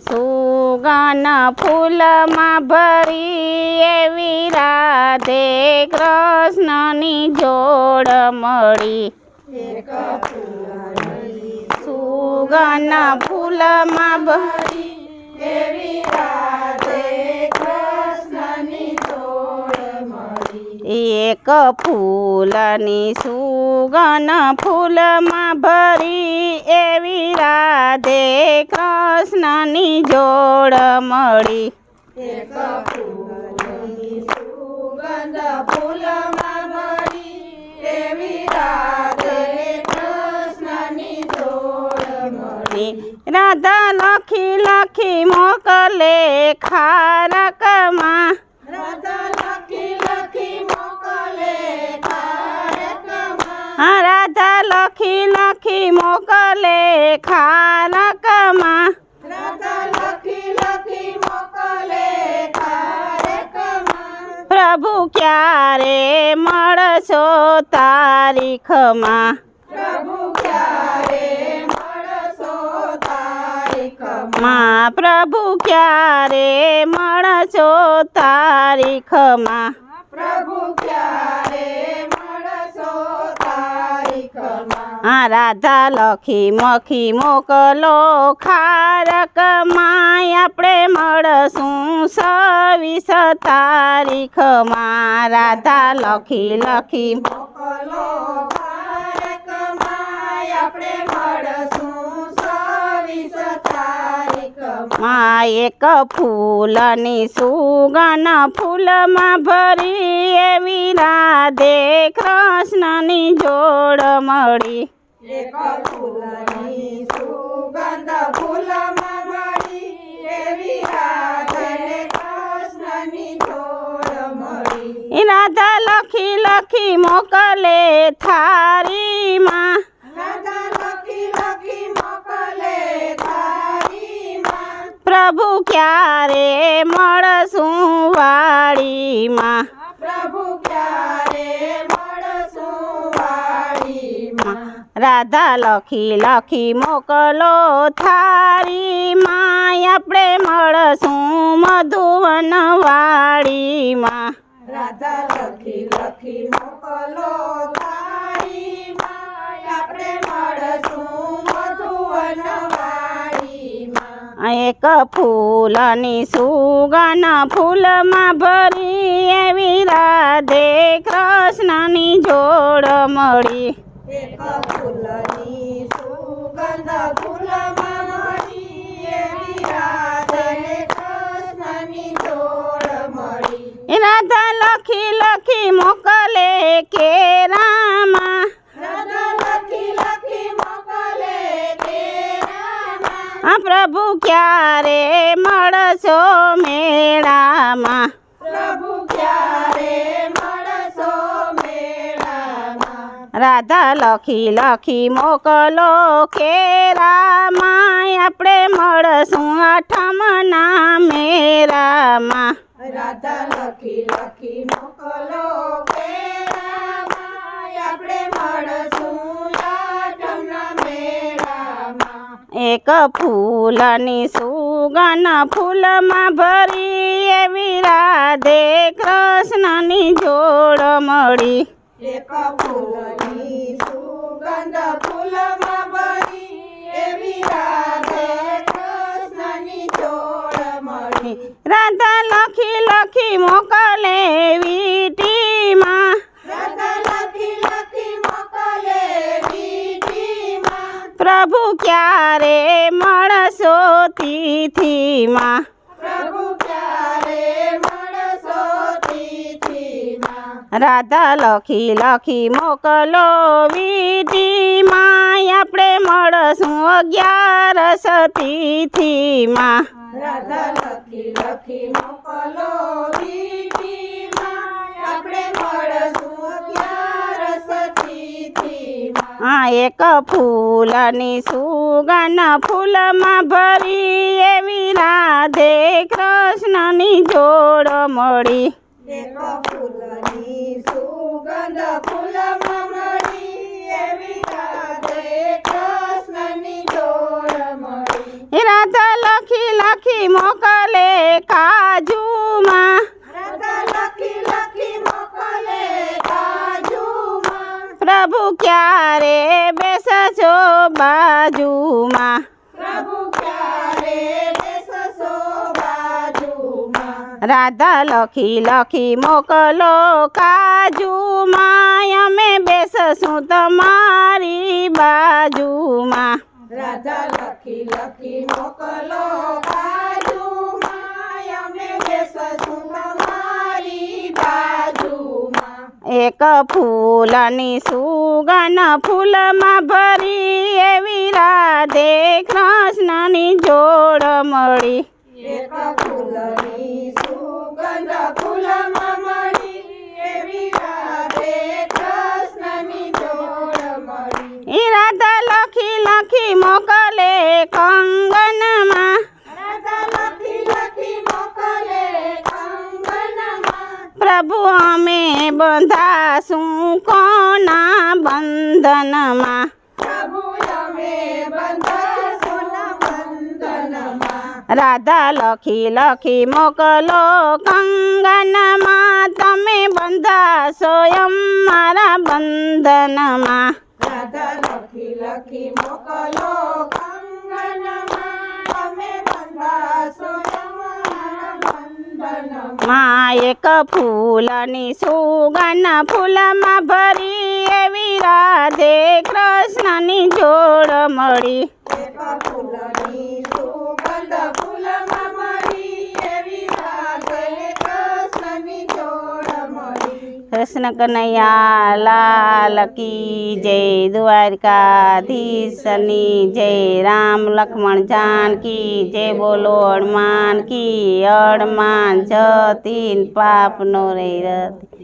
સુગન ફૂલમાં ભરી એવી રાધે કૃષ્ણની જોડ મળી. સુગન ફૂલમાં ભરી એક ફૂલની સુગન ફૂલમાં ભરી એવી રાધે કૃષ્ણની જોડ મળી. રાધા લખી લખી મોકલે ખારકમાં રાધા લખી લખી મોકલે ખારકમાં પ્રભુ ક્યારે મળશો તારીખમાં? માં પ્રભુ ક્યારે મળશો તારીખમાં? પ્રભુ ક્યારે મળશો હા, રાધા લખી મખી મોકલો ખારકમાં આપણે મળશું છવ્વીસ તારીખમાં રાધા લખી લખી મોકલો એક ફૂલની સુગન ફૂલમાં ભરી એવી રાધે કૃષ્ણની જોડ મળી. એક ફૂલની સુગંધ ફૂલમાં મળી એવી રાધને કૃષ્ણની જોડ મળી. રાધા લખી લખી મોકલે થારીમાં. રાધા લખી લખી મોકલે થારીમાં. પ્રભુ ક્યારે મળશું વાડીમાં? રાધા લખી લખી મોકલો થારીમાં આપણે મળશું મધુવન વાળીમાં રાધા લખી લખી મોકલો આપણે મળશું મધુવન એક ફૂલની સુગન ફૂલમાં ભરી એવી રાધે કૃષ્ણની જોડ મળી. ફૂલની સુગંધ ફૂલમાં મળી એવી રાધને કૃષ્ણની જોડ મળી. રાધા લખી લખી મોકલે તેરામાં આ પ્રભુ ક્યારે મળશો મેળામાં? રાધા લખી લખી મોકલો કેરામાં આપણે મળશું આઠમના મેરામાં. રાધા લખી લખી મોકલો કેરામાં આપણે મળશું આઠમના મેળામાં એક ફૂલની સુગન ફૂલમાં ભરી એવી રાધે કૃષ્ણની જોડ મળી. એક ફૂલની સુગંધ ફૂલમાં ભરી એવી રાધે કૃષ્ણની જોડ મળી. રાધા લખી લખી મોકલે વીટીમાં. રાધા લખી લખી મોકલે વીટીમાં. પ્રભુ ક્યારે મળશો તિથિમાં? રાધા લખી લખી મોકલો વીટીમાં આપણે મળશું અગિયારસ તિથિમાં. રાધા લખી લખી મોકલો વીટીમાં આપણે મળશું અગિયારસ તિથિમાં. આ એક ફૂલની સુગન ફૂલમાં ભરી એવી રાધે કૃષ્ણની જોડ મળી. એક ફૂલની રાધા લખી લખી મોકલે કાજુમાં. પ્રભુ ક્યારે બેસજો બાજુમાં પ્રભુ ક્યારે બેસશો બાજુમાં રાધા લખી લખી મોકલો કાજુમાં અમે બેસશું તમારી બાજુમાં. રાધા લખી લખી મોકલો બાજુમાં અમે બેસશું તમારી બાજુમાં. એક ફૂલની સુગન ફૂલમાં ભરી એવી રાધે કૃષ્ણની જોડ મળી. એક ફૂલની મોકલે કંગનમાં રાધા લખી લખી મોકલે કંગનમાં પ્રભુ અમે બંધાશું કોના બંધનમાં પ્રભુ અમે બંધાશું બંધનમાં રાધા લખી લખી મોકલો કંગનમાં તમે બંધાશો અમારા બંધનમાં રાધા માં એક ફૂલની સુગન ફૂલમાં ભરી એવી રાધે કૃષ્ણની જોડ મળી એક ફૂલની સુગંધ ફૂલમાં મળી એવી રાધે કૃષ્ણની જોડ મળી કૃષ્ણ કનૈયા, લાલ કી જય દ્વારકાધીશની જય, રામ લક્ષ્મણ જાનકી જય, બોલો હનુમાન કી હનુમાન જતીન પાપનો રે રતી.